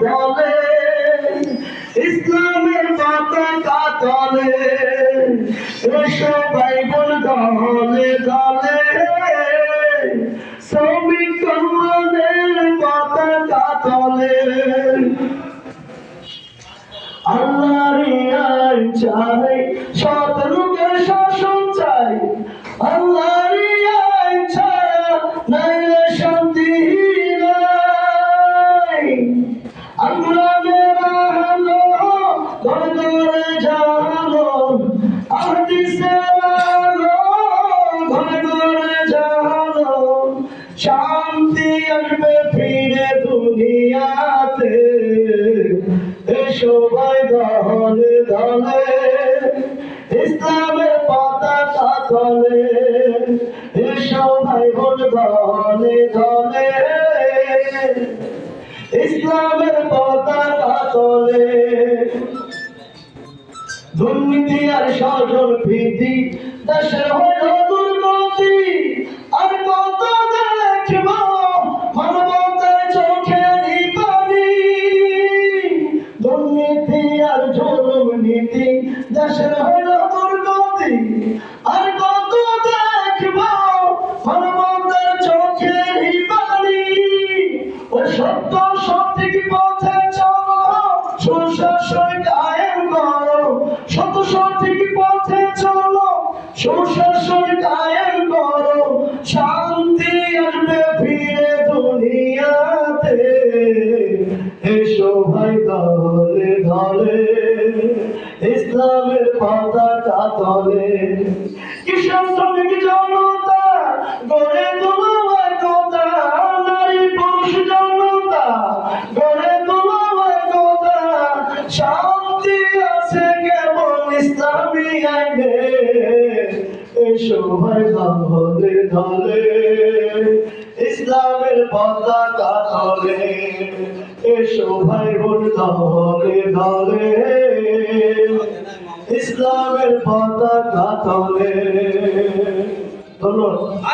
দলে ইসলামের পতাকা তলে সবাই বল দলে দলে। শ্রমিক কল্যাণের পতাকা তলে আল্লাহর আইন চাই সৎ শান্তি আসবে ফিরে দুনিয়াতে। এসো ভাই দলে দলে, ইসলামের পতাকা তলে। এসো ভাই বোন দলে দলে, ইসলামের পতাকা তলে। দুর্নীতি আর স্বজন প্রীতি দেশের হইল দুর্নীতি আর জুলুম নীতি, দেশের হইল দুর্গতি। আর কত দেখব মানবতার চোখেরই পানি ও সত্য সঠিক পথে চলো সুশাসন কায়েম করো। সত্য সঠিক পথে চলো সুশাসন কায়েম এসো ভাই দলে দলে, ইসলামের পতাকা তলে। কিষান শ্রমিক জনতা? গড়ে তোলো একতা নারী পুরুষ জনতা। গড়ে তোলো একতা শান্তি আছে কেবল ইসলামী আইনে। এসো ভাই ধলে ধলে ইসলামের পতাকা তলে। এসো ভাই বোন ধলে ধলে ইসলামের পতাকা তলে। ধন্যবাদ।